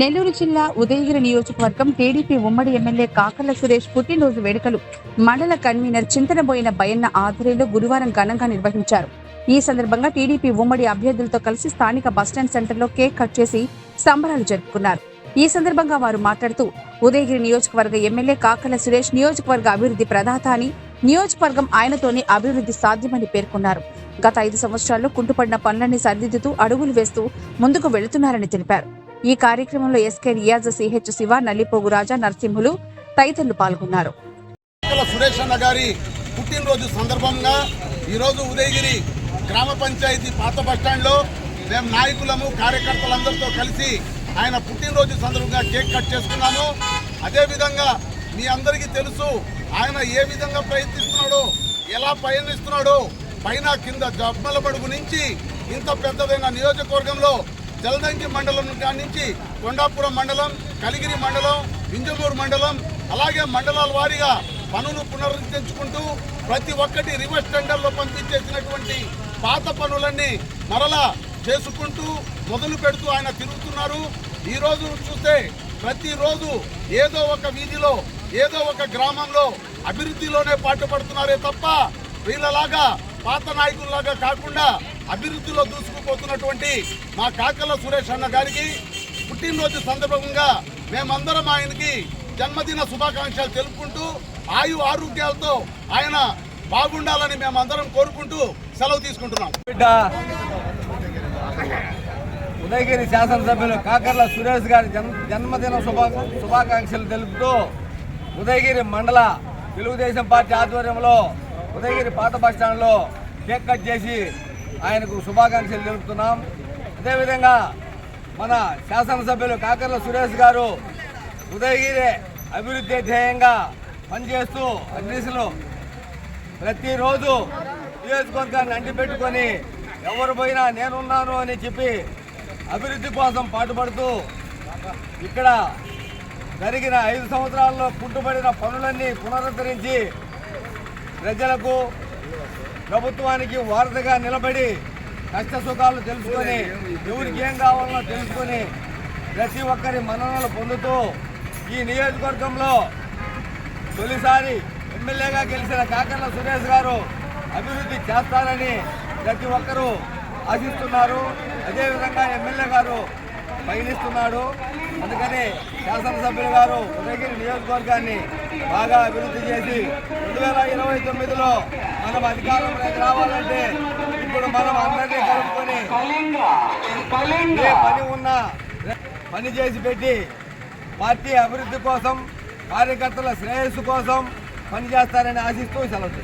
నెల్లూరు జిల్లా ఉదయగిరి నియోజకవర్గం టీడీపీ ఉమ్మడి ఎమ్మెల్యే కాకర్ల సురేష్ పుట్టినరోజు వేడుకలు. మండల కన్వీనర్ చింతనబోయిన బయన్న ఆధ్వర్యంలో గురువారం ఘనంగా నిర్వహించారు. ఈ సందర్భంగా టీడీపీ ఉమ్మడి అభ్యర్థులతో కలిసి స్థానిక బస్టాండ్ సెంటర్లో కేక్ కట్ చేసి సంబరాలు జరుపుకున్నారు. ఈ సందర్భంగా వారు మాట్లాడుతూ ఉదయగిరి నియోజకవర్గ ఎమ్మెల్యే కాకర్ల సురేష్ నియోజకవర్గ అభివృద్ధి ప్రదాత అని నియోజకవర్గం ఆయనతోనే అభివృద్ధి సాధ్యమని పేర్కొన్నారు. గత ఐదు సంవత్సరాల్లో కుంటుపడిన పనులన్నీ సరిదిద్దుతూ అడుగులు వేస్తూ ముందుకు వెళుతున్నారని తెలిపారు. ఈ కార్యక్రమంలో ఎస్కే రియాజ్ సిహెచ్ శివ నల్లిపోగు రాజా నరసింహులు తదితరులు పాల్గొన్నారు. సురేష్ అన్న గారి పుట్టినరోజు సందర్భంగా ఈరోజు ఉదయగిరి గ్రామ పంచాయతీ పాత బస్టాండ్లో మేము నాయకులము కార్యకర్తలందరితో కలిసి ఆయన పుట్టినరోజు సందర్భంగా కేక్ కట్ చేసుకున్నాము. అదేవిధంగా మీ అందరికీ తెలుసు ఆయన ఏ విధంగా ప్రయత్నిస్తున్నాడో ఎలా పయనిస్తున్నాడో పైన కింద జబ్బల పడుగు నుంచి ఇంత పెద్దదైన నియోజకవర్గంలో జలదంకి మండలం నుంచి కొండాపురం మండలం కలిగిరి మండలం వింజమూరు మండలం అలాగే మండలాల వారీగా పనులు పునరుద్ధరించుకుంటూ ప్రతి ఒక్కటి రివర్స్ టెండర్లో పంపించేసినటువంటి పాత పనులన్నీ మరలా చేసుకుంటూ మొదలు పెడుతూ ఆయన తిరుగుతున్నారు. ఈ రోజు చూస్తే ప్రతిరోజు ఏదో ఒక వీధిలో ఏదో ఒక గ్రామంలో అభివృద్ధిలోనే పాటుపడుతున్నారే తప్ప వీళ్ళలాగా పాత నాయకుల్లాగా కాకుండా అభివృద్ధిలో దూసుకుపోతున్నటువంటి మా కాకల సురేష్ అన్న గారికి పుట్టినరోజు సందర్భంగా మేమందరం ఆయనకి జన్మదిన శుభాకాంక్షలు తెలుపుకుంటూ ఆయు ఆరోగ్యాలతో ఆయన బాగుండాలని మేమందరం కోరుకుంటూ సెలవు తీసుకుంటున్నాం. బిడ్డ ఉదయగిరి శాసనసభ్యులు కాకర్ల సురేష్ గారి జన్ జన్మదిన శుభా శుభాకాంక్షలు తెలుపుతూ ఉదయగిరి మండల తెలుగుదేశం పార్టీ ఆధ్వర్యంలో ఉదయగిరి పాత బస్టాండ్లో కేక్ కట్ చేసి ఆయనకు శుభాకాంక్షలు తెలుపుతున్నాం. అదేవిధంగా మన శాసనసభ్యులు కాకర్ల సురేష్ గారు ఉదయగిరి అభివృద్ధి ధ్యేయంగా పనిచేస్తూ అడ్రస్లు ప్రతిరోజు నియోజకవర్గాన్ని అంటిపెట్టుకొని ఎవరు పోయినా నేనున్నాను అని చెప్పి అభివృద్ధి కోసం పాటుపడుతూ ఇక్కడ జరిగిన ఐదు సంవత్సరాల్లో కుంటుపడిన పనులన్నీ పునరుద్ధరించి ప్రజలకు ప్రభుత్వానికి వారధిగా నిలబడి కష్ట సుఖాలు తెలుసుకొని ఎవరికి ఏం కావాలో తెలుసుకొని ప్రతి ఒక్కరి మన్ననలు పొందుతూ ఈ నియోజకవర్గంలో తొలిసారి ఎమ్మెల్యేగా గెలిచిన కాకర్ల సురేష్ గారు అభివృద్ధి చేస్తారని ప్రతి ఒక్కరూ ఆశిస్తున్నారు. అదేవిధంగా ఎమ్మెల్యే గారు పయనిస్తున్నాడు. అందుకని శాసనసభ్యులు గారు ఉదయగిరి నియోజకవర్గాన్ని బాగా అభివృద్ధి చేసి రెండు వేల ఇరవై తొమ్మిదిలో మనం అధికారంలోకి రావాలంటే ఇప్పుడు మనం అందరినీ కలుపుకొని ఏ పని ఉన్నా పని చేసి పెట్టి పార్టీ అభివృద్ధి కోసం కార్యకర్తల శ్రేయస్సు కోసం పనిచేస్తారని ఆశిస్తూ సెలవు